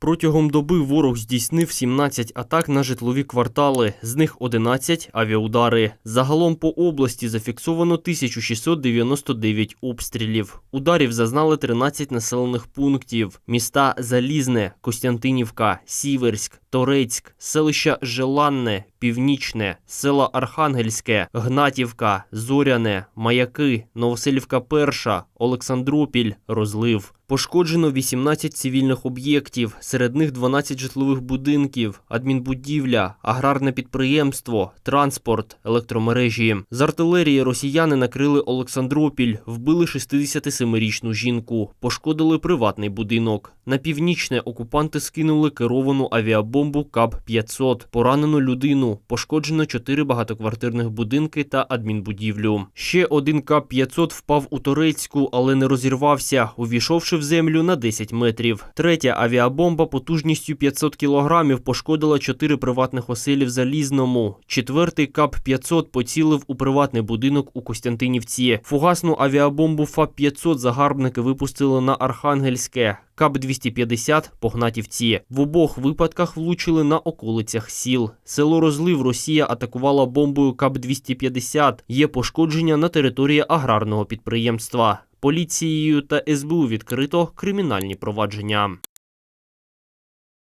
Протягом доби ворог здійснив 17 атак на житлові квартали, з них 11 – авіаудари. Загалом по області зафіксовано 1699 обстрілів. Ударів зазнали 13 населених пунктів. Міста Залізне, Костянтинівка, Сіверськ, Торецьк, селища Желанне, Північне, села Архангельське, Гнатівка, Зоряне, Маяки, Новоселівка Перша, Олександропіль, Розлив. Пошкоджено 18 цивільних об'єктів, серед них 12 житлових будинків, адмінбудівля, аграрне підприємство, транспорт, електромережі. З артилерії росіяни накрили Олександропіль, вбили 67-річну жінку, пошкодили приватний будинок. На північне окупанти скинули керовану авіабомбу КАБ-500, поранену людину, пошкоджено 4 багатоквартирних будинки та адмінбудівлю. Ще один КАБ-500 впав у Торецьку, але не розірвався, увійшовши в землю на 10 метрів. Третя авіабомба потужністю 500 кілограмів пошкодила 4 приватних оселі в Залізному. Четвертий КАБ-500 поцілив у приватний будинок у Костянтинівці. Фугасну авіабомбу ФАБ-500 загарбники випустили на Архангельське. КАБ-250 – погнатівці. В обох випадках влучили на околицях сіл. Село Розлив Росія атакувала бомбою КАБ-250. Є пошкодження на території аграрного підприємства. Поліцією та СБУ відкрито кримінальні провадження.